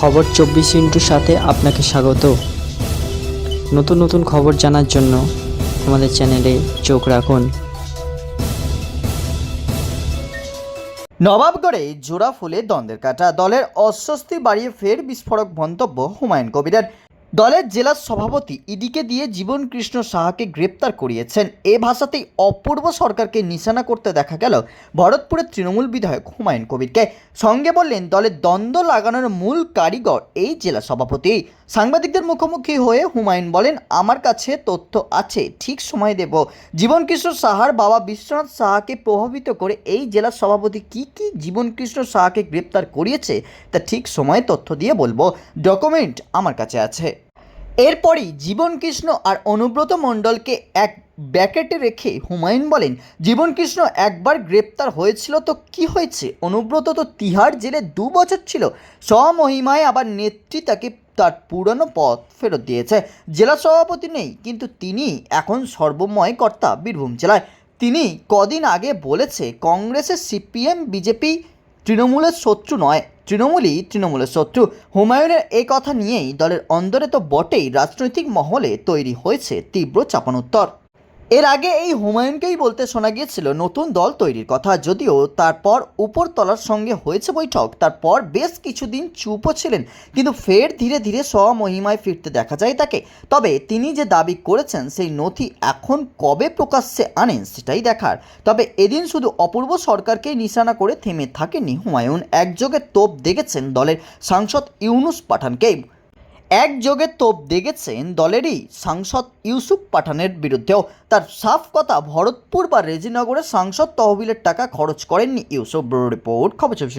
খবর চব্বিশ ইন্টুর সাথে আপনাকে স্বাগত। নতুন নতুন খবর জানার জন্য আমাদের চ্যানেলে চোখ রাখুন। নবাবগড়ে জোড়া ফুলে দ্বন্দ্বের কাটা। দলের অস্বস্তি বাড়িয়ে ফের বিস্ফোরক মন্তব্য হুমায়ুন কবিরের। দলের জেলা সভাপতি ইডিকে দিয়ে জীবন কৃষ্ণ সাহাকে গ্রেপ্তার করিয়েছেন। এ ভাষাতেই অপূর্ব সরকারকে নিশানা করতে দেখা গেল ভরতপুরের তৃণমূল বিধায়ক হুমায়ুন কবিরকে। সঙ্গে বললেন দলের দ্বন্দ্ব লাগানোর মূল কারিগর এই জেলা সভাপতি। সাংবাদিকদের মুখোমুখি হয়ে হুমায়ুন বলেন, আমার কাছে তথ্য আছে, ঠিক সময় দেব। জীবন কৃষ্ণ সাহার বাবা বিশ্বনাথ সাহাকে প্রভাবিত করে এই জেলার সভাপতি কি কি জীবন কৃষ্ণ সাহাকে গ্রেপ্তার করিয়েছে, তা ঠিক সময়ে তথ্য দিয়ে বলব। ডকুমেন্ট আমার কাছে আছে। এরপরই জীবন কৃষ্ণ আর অনুব্রত মণ্ডলকে এক ব্যাকেটে রেখে হুমায়ুন বলেন জীবন কৃষ্ণ একবার গ্রেপ্তার হয়েছিল তো কি হয়েছে? অনুব্রত তো তিহার জেলে দু বছর ছিল। স্বমহিমায় আবার নেত্রী তাকে তার পুরনো পথ ফেরত দিয়েছে। জেলা সভাপতি নেই, কিন্তু তিনি এখন সর্বময় কর্তা বীরভূম জেলায়। তিনি কদিন আগে বলেছে, কংগ্রেসের সিপিএম, বিজেপি তৃণমূলের শত্রু নয়। তৃণমূলই তৃণমূলের শত্রু। হুমায়ুনের এই কথা নিয়েই দলের অন্দরে তো বটেই রাজনৈতিক মহলে তৈরি হয়েছে তীব্র চাপানোত্তর। এর আগে এই হুমায়ুনকেই বলতে শোনা গিয়েছিল, নতুন দল তৈরির কথা। যদিও তারপর উপরতলার সঙ্গে হয়েছে বৈঠক, তারপর বেশ কিছুদিন চুপও ছিলেন, কিন্তু ফের ধীরে ধীরে স্বমহিমায় ফিরতে দেখা যায় তাকে। তবে তিনি যে দাবি করেছেন, সেই নথি এখন কবে প্রকাশ্যে আনেন সেটাই দেখার। তবে এদিন শুধু অপূর্ব সরকারকেই নিশানা করে থেমে থাকেনি হুমায়ুন। একযোগে তোপ দেখেছেন দলের সাংসদ ইউনুস পাঠানকে একযোগে তোপ দেখেছেন দলেরই সাংসদ ইউসুফ পাঠানের বিরুদ্ধেও। তার সাফ কথা, ভরতপুর বা রেজিনগরের সাংসদ তহবিলের টাকা খরচ করেননি ইউসুফ। রিপোর্ট, খবর চব্বিশ